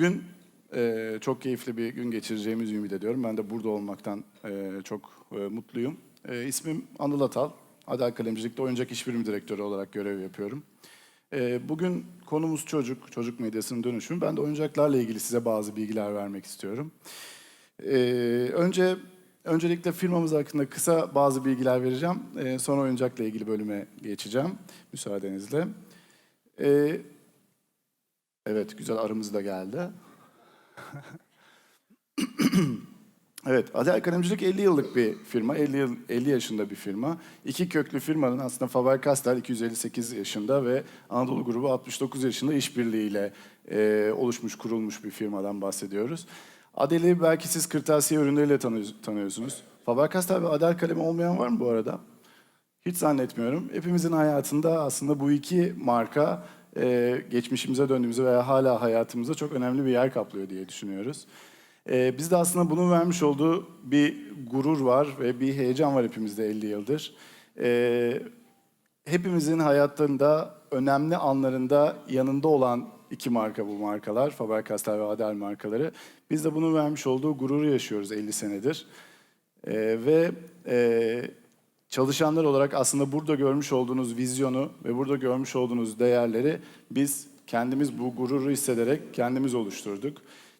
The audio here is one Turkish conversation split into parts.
Bugün e, çok keyifli bir gün geçireceğimizi ümit ediyorum. Ben de burada olmaktan e, çok e, mutluyum. E, ismim Anıl Atal. Adel Kalemcilik'te oyuncak iş birim direktörü olarak görev yapıyorum. E, bugün konumuz çocuk, çocuk medyasının dönüşümü. Ben de oyuncaklarla ilgili size bazı bilgiler vermek istiyorum. E, önce Öncelikle firmamız hakkında kısa bazı bilgiler vereceğim. E, sonra oyuncakla ilgili bölüme geçeceğim müsaadenizle. E, evet, güzel arımız da geldi. evet, Adel Kalemcilik 50 yıllık bir firma, 50, yıl, 50 yaşında bir firma. İki köklü firmanın aslında Faber-Castell 258 yaşında ve Anadolu Grubu 69 yaşında işbirliğiyle e, oluşmuş, kurulmuş bir firmadan bahsediyoruz. Adel'i belki siz kırtasiye ürünleriyle tanı- tanıyorsunuz. Faber-Castell ve Adel kalemi olmayan var mı bu arada? Hiç zannetmiyorum. Hepimizin hayatında aslında bu iki marka e, geçmişimize döndüğümüzde veya hala hayatımızda çok önemli bir yer kaplıyor diye düşünüyoruz. E, bizde aslında bunun vermiş olduğu bir gurur var ve bir heyecan var hepimizde 50 yıldır. E, hepimizin hayatlarında önemli anlarında yanında olan iki marka bu markalar. Faber-Castell ve Adel markaları. Biz de bunun vermiş olduğu gururu yaşıyoruz 50 senedir. E, ve e, çalışanlar olarak aslında burada görmüş olduğunuz vizyonu ve burada görmüş olduğunuz değerleri biz kendimiz bu gururu hissederek kendimiz oluşturduk.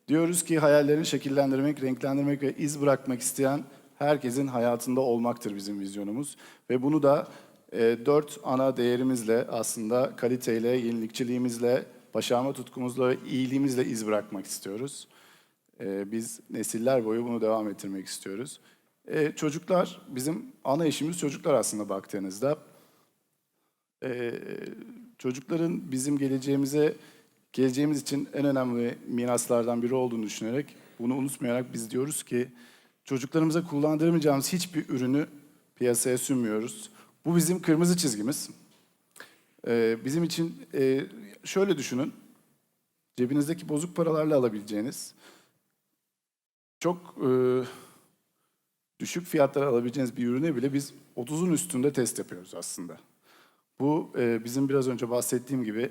Diyoruz ki hayallerini şekillendirmek, renklendirmek ve iz bırakmak isteyen herkesin hayatında olmaktır bizim vizyonumuz. Ve bunu da e, dört ana değerimizle aslında kaliteyle, yenilikçiliğimizle, başarma tutkumuzla ve iyiliğimizle iz bırakmak istiyoruz. E, biz nesiller boyu bunu devam ettirmek istiyoruz. E, çocuklar, bizim ana işimiz çocuklar aslında baktığınızda. E, çocukların bizim geleceğimize, geleceğimiz için en önemli miraslardan biri olduğunu düşünerek, bunu unutmayarak biz diyoruz ki, çocuklarımıza kullandıramayacağımız hiçbir ürünü piyasaya sunmuyoruz. Bu bizim kırmızı çizgimiz. E, bizim için e, şöyle düşünün, cebinizdeki bozuk paralarla alabileceğiniz, çok... E, düşük fiyatlara alabileceğiniz bir ürüne bile biz 30'un üstünde test yapıyoruz aslında. Bu e, bizim biraz önce bahsettiğim gibi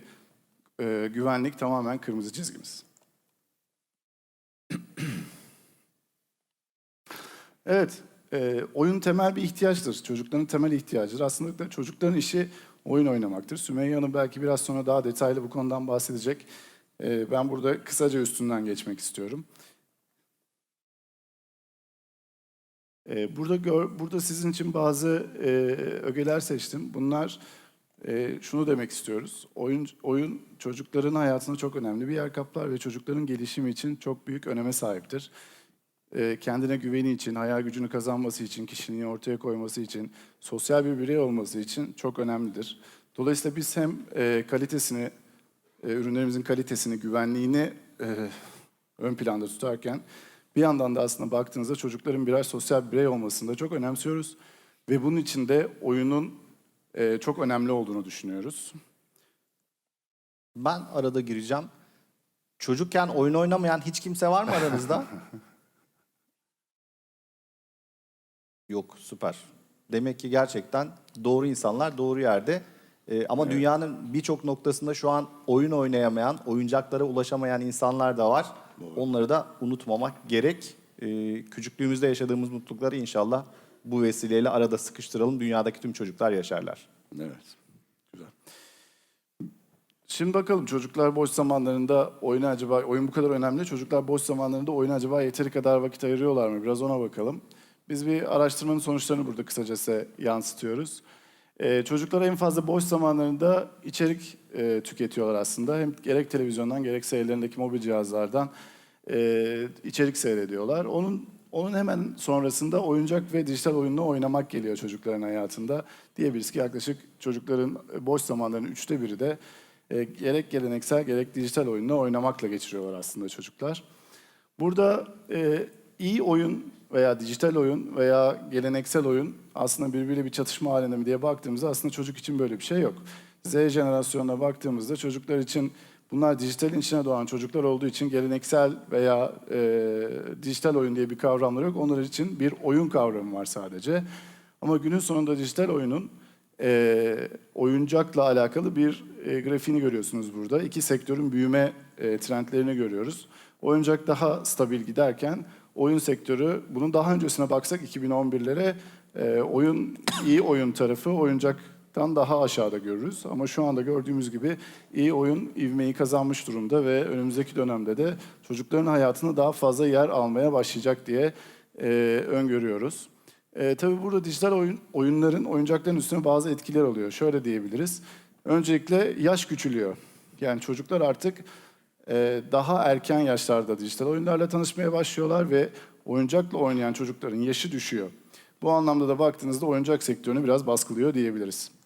e, güvenlik tamamen kırmızı çizgimiz. evet, e, oyun temel bir ihtiyaçtır. Çocukların temel ihtiyacıdır. Aslında da çocukların işi oyun oynamaktır. Sümeyye Hanım belki biraz sonra daha detaylı bu konudan bahsedecek. E, ben burada kısaca üstünden geçmek istiyorum. Ee, Burada gör, burada sizin için bazı e, ögeler seçtim. Bunlar e, şunu demek istiyoruz. Oyun oyun çocukların hayatında çok önemli bir yer kaplar ve çocukların gelişimi için çok büyük öneme sahiptir. E, kendine güveni için, hayal gücünü kazanması için, kişiliğini ortaya koyması için, sosyal bir birey olması için çok önemlidir. Dolayısıyla biz hem e, kalitesini, e, ürünlerimizin kalitesini, güvenliğini e, ön planda tutarken bir yandan da aslında baktığınızda çocukların birer sosyal bir birey olmasını da çok önemsiyoruz. Ve bunun için de oyunun e, çok önemli olduğunu düşünüyoruz. Ben arada gireceğim. Çocukken oyun oynamayan hiç kimse var mı aranızda? Yok, süper. Demek ki gerçekten doğru insanlar doğru yerde. Ee, ama dünyanın birçok noktasında şu an oyun oynayamayan, oyuncaklara ulaşamayan insanlar da var. Onları da unutmamak gerek. Ee, küçüklüğümüzde yaşadığımız mutlulukları inşallah bu vesileyle arada sıkıştıralım. Dünyadaki tüm çocuklar yaşarlar. Evet, güzel. Şimdi bakalım çocuklar boş zamanlarında oyuna acaba, oyun bu kadar önemli. Çocuklar boş zamanlarında oyuna acaba yeteri kadar vakit ayırıyorlar mı? Biraz ona bakalım. Biz bir araştırmanın sonuçlarını burada kısaca yansıtıyoruz. Ee, çocuklar en fazla boş zamanlarında içerik e, tüketiyorlar aslında. Hem gerek televizyondan gerekse ellerindeki mobil cihazlardan e, içerik seyrediyorlar. Onun onun hemen sonrasında oyuncak ve dijital oyunla oynamak geliyor çocukların hayatında. Diyebiliriz ki yaklaşık çocukların boş zamanlarının üçte biri de e, gerek geleneksel gerek dijital oyunla oynamakla geçiriyorlar aslında çocuklar. Burada e, iyi oyun veya dijital oyun veya geleneksel oyun aslında birbiriyle bir çatışma halinde mi diye baktığımızda aslında çocuk için böyle bir şey yok. Z jenerasyonuna baktığımızda çocuklar için bunlar dijitalin içine doğan çocuklar olduğu için geleneksel veya e, dijital oyun diye bir kavramları yok. Onlar için bir oyun kavramı var sadece. Ama günün sonunda dijital oyunun e, oyuncakla alakalı bir e, grafiğini görüyorsunuz burada. İki sektörün büyüme e, trendlerini görüyoruz. Oyuncak daha stabil giderken oyun sektörü bunun daha öncesine baksak 2011'lere e, oyun iyi oyun tarafı oyuncaktan daha aşağıda görürüz. Ama şu anda gördüğümüz gibi iyi oyun ivmeyi kazanmış durumda ve önümüzdeki dönemde de çocukların hayatında daha fazla yer almaya başlayacak diye e, öngörüyoruz. E, tabii burada dijital oyun, oyunların oyuncakların üstüne bazı etkiler oluyor. Şöyle diyebiliriz. Öncelikle yaş küçülüyor. Yani çocuklar artık e, daha erken yaşlarda dijital oyunlarla tanışmaya başlıyorlar ve oyuncakla oynayan çocukların yaşı düşüyor. Bu anlamda da baktığınızda oyuncak sektörünü biraz baskılıyor diyebiliriz.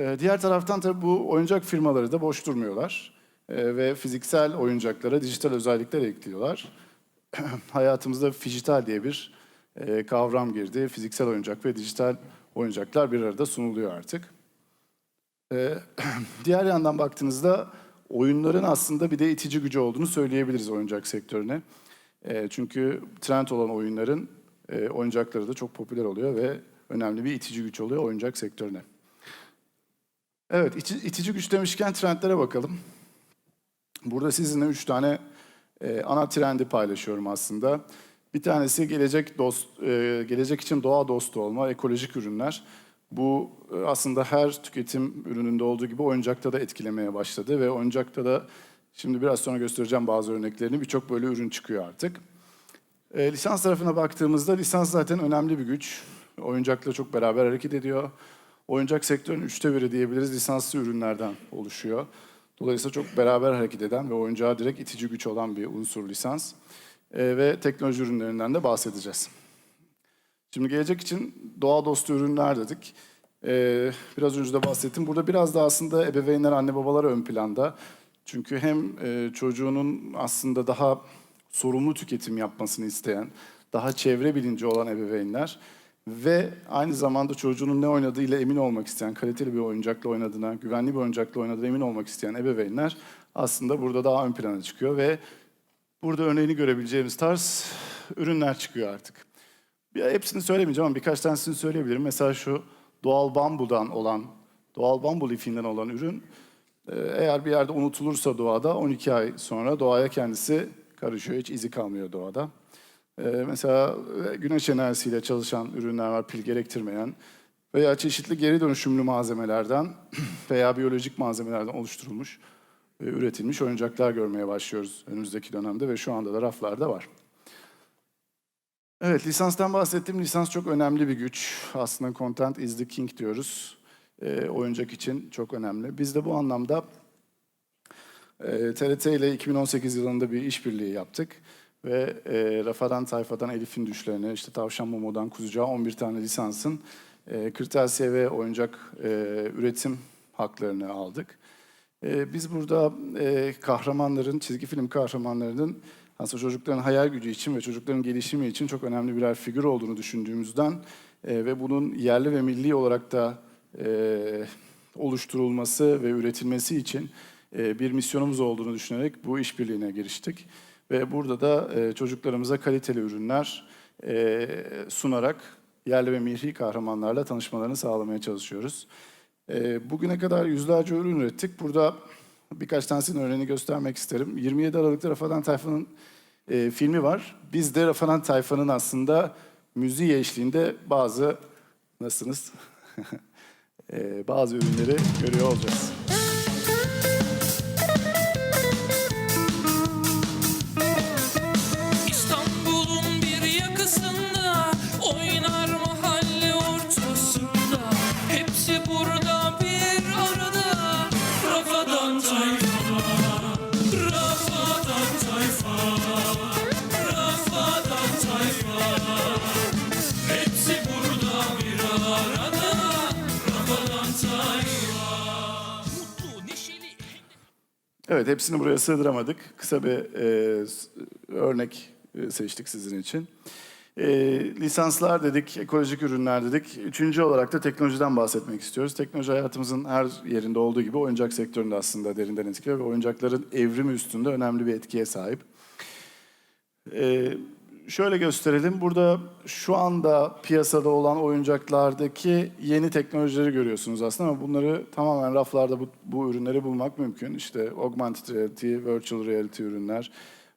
E, diğer taraftan tabii bu oyuncak firmaları da boş durmuyorlar. E, ve fiziksel oyuncaklara dijital özellikler ekliyorlar. Hayatımızda fijital diye bir e, kavram girdi. Fiziksel oyuncak ve dijital oyuncaklar bir arada sunuluyor artık. E, diğer yandan baktığınızda oyunların aslında bir de itici gücü olduğunu söyleyebiliriz oyuncak sektörüne. Çünkü trend olan oyunların e, oyuncakları da çok popüler oluyor ve önemli bir itici güç oluyor oyuncak sektörüne. Evet, iti- itici güç demişken trendlere bakalım. Burada sizinle üç tane e, ana trendi paylaşıyorum aslında. Bir tanesi gelecek dost, e, gelecek için doğa dostu olma, ekolojik ürünler. Bu e, aslında her tüketim ürününde olduğu gibi oyuncakta da etkilemeye başladı ve oyuncakta da şimdi biraz sonra göstereceğim bazı örneklerini birçok böyle ürün çıkıyor artık. E, lisans tarafına baktığımızda lisans zaten önemli bir güç. Oyuncakla çok beraber hareket ediyor. Oyuncak sektörünün üçte biri diyebiliriz lisanslı ürünlerden oluşuyor. Dolayısıyla çok beraber hareket eden ve oyuncağa direkt itici güç olan bir unsur lisans. E, ve teknoloji ürünlerinden de bahsedeceğiz. Şimdi gelecek için doğa dostu ürünler dedik. E, biraz önce de bahsettim. Burada biraz da aslında ebeveynler, anne babalar ön planda. Çünkü hem e, çocuğunun aslında daha sorumlu tüketim yapmasını isteyen, daha çevre bilinci olan ebeveynler ve aynı zamanda çocuğunun ne oynadığıyla emin olmak isteyen, kaliteli bir oyuncakla oynadığına, güvenli bir oyuncakla oynadığına emin olmak isteyen ebeveynler aslında burada daha ön plana çıkıyor ve burada örneğini görebileceğimiz tarz ürünler çıkıyor artık. Bir, hepsini söylemeyeceğim ama birkaç tanesini söyleyebilirim. Mesela şu doğal bambudan olan, doğal bambu lifinden olan ürün e, eğer bir yerde unutulursa doğada 12 ay sonra doğaya kendisi karışıyor. Hiç izi kalmıyor doğada. Ee, mesela e, güneş enerjisiyle çalışan ürünler var, pil gerektirmeyen veya çeşitli geri dönüşümlü malzemelerden veya biyolojik malzemelerden oluşturulmuş, e, üretilmiş oyuncaklar görmeye başlıyoruz önümüzdeki dönemde ve şu anda da raflarda var. Evet, lisanstan bahsettim. Lisans çok önemli bir güç. Aslında content is the king diyoruz. E, oyuncak için çok önemli. Biz de bu anlamda e, TRT ile 2018 yılında bir işbirliği yaptık. Ve e, Rafadan Tayfa'dan Elif'in düşlerine, işte Tavşan Momo'dan Kuzucuğa 11 tane lisansın e, kırtasiye ve oyuncak e, üretim haklarını aldık. E, biz burada e, kahramanların, çizgi film kahramanlarının aslında çocukların hayal gücü için ve çocukların gelişimi için çok önemli birer figür olduğunu düşündüğümüzden e, ve bunun yerli ve milli olarak da e, oluşturulması ve üretilmesi için e, bir misyonumuz olduğunu düşünerek bu işbirliğine giriştik. Ve burada da e, çocuklarımıza kaliteli ürünler e, sunarak yerli ve milli kahramanlarla tanışmalarını sağlamaya çalışıyoruz. E, bugüne kadar yüzlerce ürün ürettik. Burada birkaç tanesinin örneğini göstermek isterim. 27 Aralık'ta Rafadan Tayfa'nın filmi var. Biz de Rafadan Tayfa'nın aslında müziği eşliğinde bazı, nasılsınız? bazı ürünleri görüyor olacağız. Evet, hepsini buraya sığdıramadık. Kısa bir e, örnek e, seçtik sizin için. E, lisanslar dedik, ekolojik ürünler dedik. Üçüncü olarak da teknolojiden bahsetmek istiyoruz. Teknoloji hayatımızın her yerinde olduğu gibi oyuncak sektöründe aslında derinden etkiliyor ve oyuncakların evrimi üstünde önemli bir etkiye sahip. E, şöyle gösterelim. Burada şu anda piyasada olan oyuncaklardaki yeni teknolojileri görüyorsunuz aslında ama bunları tamamen raflarda bu, bu ürünleri bulmak mümkün. İşte augmented reality, virtual reality ürünler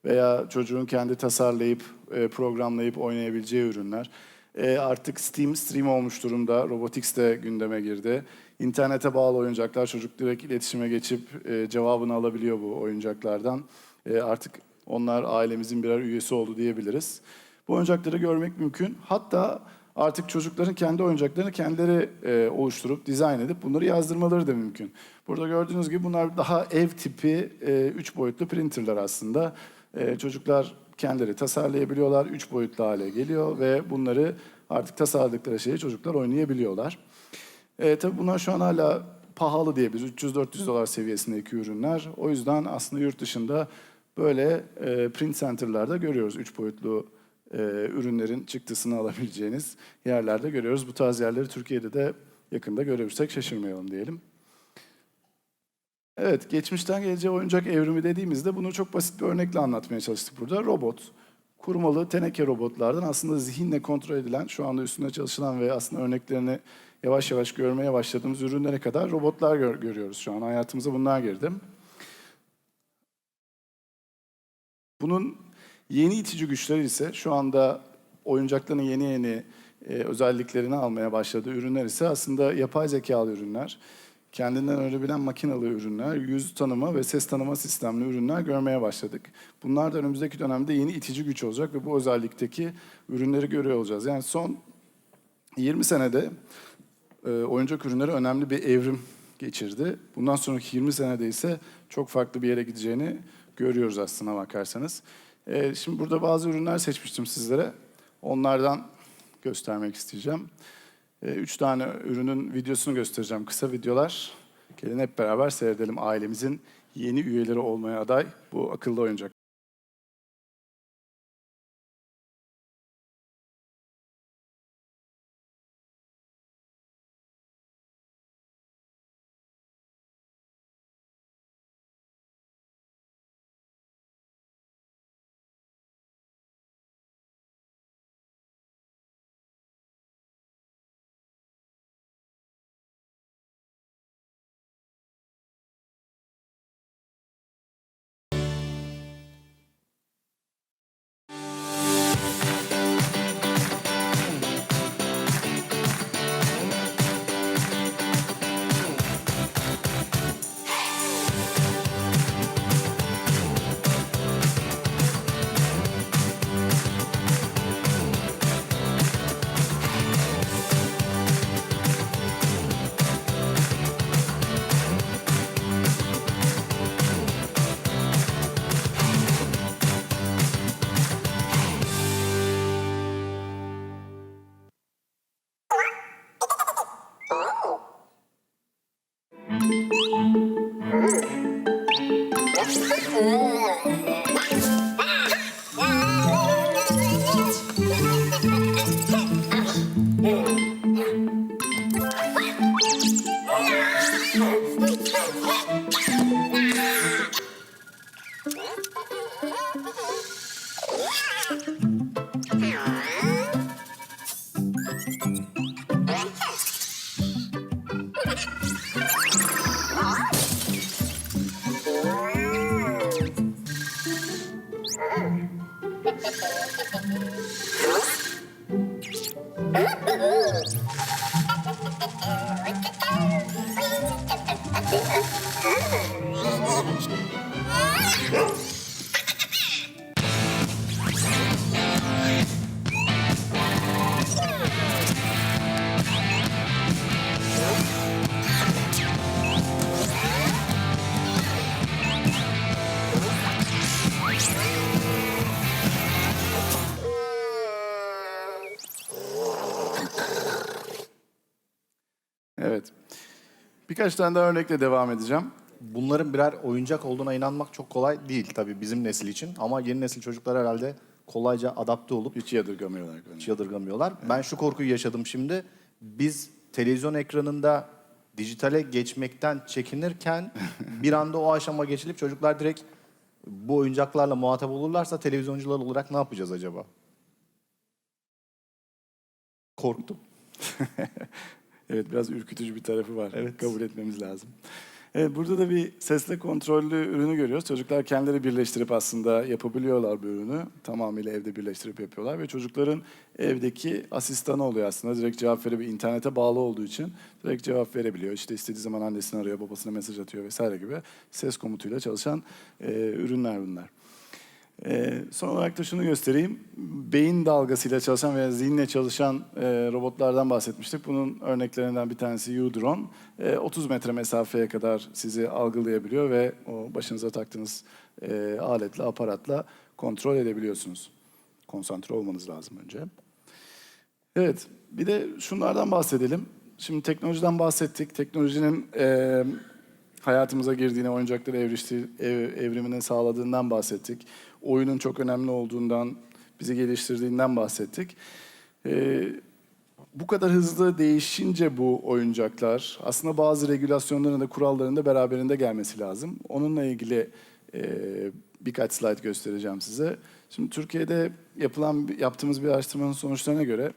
veya çocuğun kendi tasarlayıp, e, programlayıp oynayabileceği ürünler. E, artık Steam stream olmuş durumda. Robotics de gündeme girdi. İnternete bağlı oyuncaklar çocuk direkt iletişime geçip e, cevabını alabiliyor bu oyuncaklardan. E, artık onlar ailemizin birer üyesi oldu diyebiliriz. Bu oyuncakları görmek mümkün. Hatta artık çocukların kendi oyuncaklarını kendileri e, oluşturup, dizayn edip bunları yazdırmaları da mümkün. Burada gördüğünüz gibi bunlar daha ev tipi e, üç boyutlu printerler aslında. E, çocuklar kendileri tasarlayabiliyorlar, üç boyutlu hale geliyor ve bunları artık tasarladıkları şeyi çocuklar oynayabiliyorlar. E, tabii bunlar şu an hala pahalı diyebiliriz. 300-400 dolar seviyesindeki ürünler. O yüzden aslında yurt dışında böyle e, print center'larda görüyoruz. Üç boyutlu e, ürünlerin çıktısını alabileceğiniz yerlerde görüyoruz. Bu tarz yerleri Türkiye'de de yakında görebilirsek şaşırmayalım diyelim. Evet, geçmişten geleceğe oyuncak evrimi dediğimizde bunu çok basit bir örnekle anlatmaya çalıştık burada. Robot, kurmalı teneke robotlardan aslında zihinle kontrol edilen, şu anda üstünde çalışılan ve aslında örneklerini yavaş yavaş görmeye başladığımız ürünlere kadar robotlar gör- görüyoruz şu an. Hayatımıza bunlar girdi. Bunun yeni itici güçleri ise şu anda oyuncakların yeni yeni e, özelliklerini almaya başladığı ürünler ise aslında yapay zekalı ürünler. Kendinden öğrenebilen makinalı ürünler, yüz tanıma ve ses tanıma sistemli ürünler görmeye başladık. Bunlar da önümüzdeki dönemde yeni itici güç olacak ve bu özellikteki ürünleri görüyor olacağız. Yani son 20 senede e, oyuncak ürünleri önemli bir evrim geçirdi. Bundan sonraki 20 senede ise çok farklı bir yere gideceğini görüyoruz aslına bakarsanız. E, şimdi burada bazı ürünler seçmiştim sizlere. Onlardan göstermek isteyeceğim. E, üç tane ürünün videosunu göstereceğim. Kısa videolar. Gelin hep beraber seyredelim ailemizin yeni üyeleri olmaya aday bu akıllı oyuncak. Birkaç tane daha örnekle devam edeceğim. Bunların birer oyuncak olduğuna inanmak çok kolay değil tabii bizim nesil için. Ama yeni nesil çocuklar herhalde kolayca adapte olup Hiç yadırgamıyorlar. hiç yadırgamıyorlar. Ben şu korkuyu yaşadım şimdi. Biz televizyon ekranında dijitale geçmekten çekinirken bir anda o aşama geçilip çocuklar direkt bu oyuncaklarla muhatap olurlarsa televizyoncular olarak ne yapacağız acaba? korktum. Evet biraz ürkütücü bir tarafı var. Evet. Kabul etmemiz lazım. Evet, burada da bir sesle kontrollü ürünü görüyoruz. Çocuklar kendileri birleştirip aslında yapabiliyorlar bu ürünü. Tamamıyla evde birleştirip yapıyorlar ve çocukların evdeki asistanı oluyor aslında. Direkt cevap verebiliyor. internete bağlı olduğu için direkt cevap verebiliyor. İşte istediği zaman annesini arıyor, babasına mesaj atıyor vesaire gibi ses komutuyla çalışan e, ürünler bunlar. Ee, son olarak da şunu göstereyim. Beyin dalgasıyla çalışan veya zihinle çalışan e, robotlardan bahsetmiştik. Bunun örneklerinden bir tanesi U-Drone. E, 30 metre mesafeye kadar sizi algılayabiliyor ve o başınıza taktığınız e, aletle, aparatla kontrol edebiliyorsunuz. Konsantre olmanız lazım önce. Evet, bir de şunlardan bahsedelim. Şimdi teknolojiden bahsettik. Teknolojinin e, hayatımıza girdiğine, oyuncakları evriştir, ev, evrimini sağladığından bahsettik. Oyunun çok önemli olduğundan, bizi geliştirdiğinden bahsettik. E, bu kadar hızlı değişince bu oyuncaklar, aslında bazı regülasyonların da kuralların da beraberinde gelmesi lazım. Onunla ilgili e, birkaç slide göstereceğim size. Şimdi Türkiye'de yapılan yaptığımız bir araştırmanın sonuçlarına göre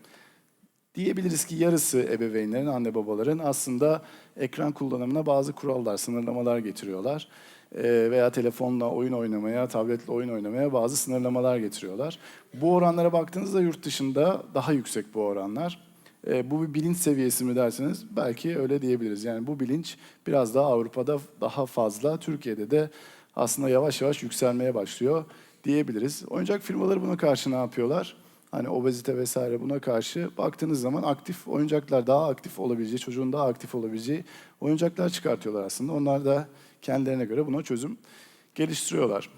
diyebiliriz ki yarısı ebeveynlerin, anne babaların aslında ekran kullanımına bazı kurallar, sınırlamalar getiriyorlar. Ee, veya telefonla oyun oynamaya, tabletle oyun oynamaya bazı sınırlamalar getiriyorlar. Bu oranlara baktığınızda yurt dışında daha yüksek bu oranlar. Ee, bu bir bilinç seviyesi mi derseniz belki öyle diyebiliriz. Yani bu bilinç biraz daha Avrupa'da daha fazla, Türkiye'de de aslında yavaş yavaş yükselmeye başlıyor diyebiliriz. Oyuncak firmaları buna karşı ne yapıyorlar? Hani obezite vesaire buna karşı baktığınız zaman aktif oyuncaklar daha aktif olabileceği, çocuğun daha aktif olabileceği oyuncaklar çıkartıyorlar aslında. Onlar da kendilerine göre buna çözüm geliştiriyorlar.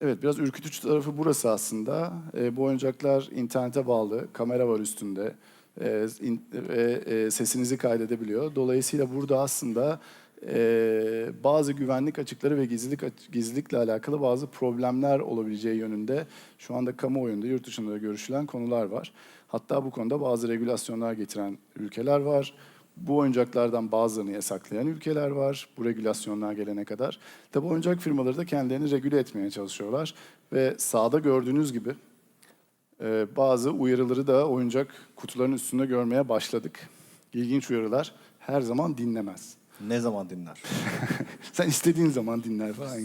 Evet, biraz ürkütücü tarafı burası aslında. E, bu oyuncaklar internete bağlı, kamera var üstünde e, ve e, sesinizi kaydedebiliyor. Dolayısıyla burada aslında e, bazı güvenlik açıkları ve gizlilik gizlilikle alakalı bazı problemler olabileceği yönünde şu anda kamuoyunda, yurt dışında da görüşülen konular var. Hatta bu konuda bazı regülasyonlar getiren ülkeler var. Bu oyuncaklardan bazılarını yasaklayan ülkeler var bu regülasyonlar gelene kadar. Tabi oyuncak firmaları da kendilerini regüle etmeye çalışıyorlar. Ve sahada gördüğünüz gibi e, bazı uyarıları da oyuncak kutuların üstünde görmeye başladık. İlginç uyarılar her zaman dinlemez. Ne zaman dinler? Sen istediğin zaman dinler falan.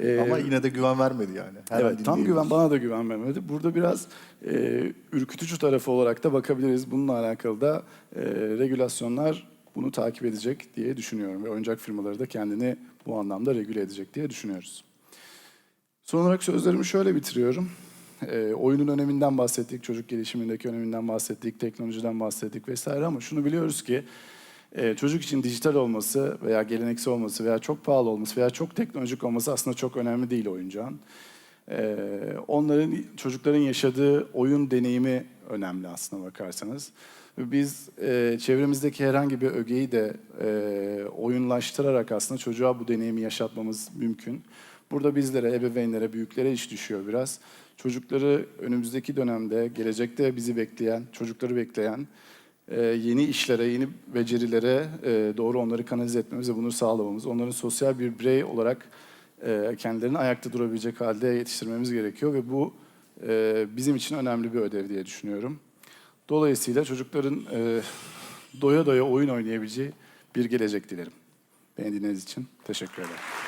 Ee, Ama yine de güven vermedi yani. Her evet, tam güven bana da güven vermedi. Burada biraz e, ürkütücü tarafı olarak da bakabiliriz. Bununla alakalı da e, regülasyonlar bunu takip edecek diye düşünüyorum ve oyuncak firmaları da kendini bu anlamda regüle edecek diye düşünüyoruz. Son olarak sözlerimi şöyle bitiriyorum. E, oyunun öneminden bahsettik, çocuk gelişimindeki öneminden bahsettik, teknolojiden bahsettik vesaire ama şunu biliyoruz ki e, çocuk için dijital olması veya geleneksel olması veya çok pahalı olması veya çok teknolojik olması aslında çok önemli değil oyuncağın. E, onların, çocukların yaşadığı oyun deneyimi önemli aslına bakarsanız. Biz e, çevremizdeki herhangi bir ögeyi de e, oyunlaştırarak aslında çocuğa bu deneyimi yaşatmamız mümkün. Burada bizlere, ebeveynlere, büyüklere iş düşüyor biraz. Çocukları önümüzdeki dönemde, gelecekte bizi bekleyen, çocukları bekleyen yeni işlere, yeni becerilere e, doğru onları kanalize etmemiz ve bunu sağlamamız, onların sosyal bir birey olarak e, kendilerini ayakta durabilecek halde yetiştirmemiz gerekiyor ve bu e, bizim için önemli bir ödev diye düşünüyorum. Dolayısıyla çocukların e, doya doya oyun oynayabileceği bir gelecek dilerim. Beni dinlediğiniz için teşekkür ederim.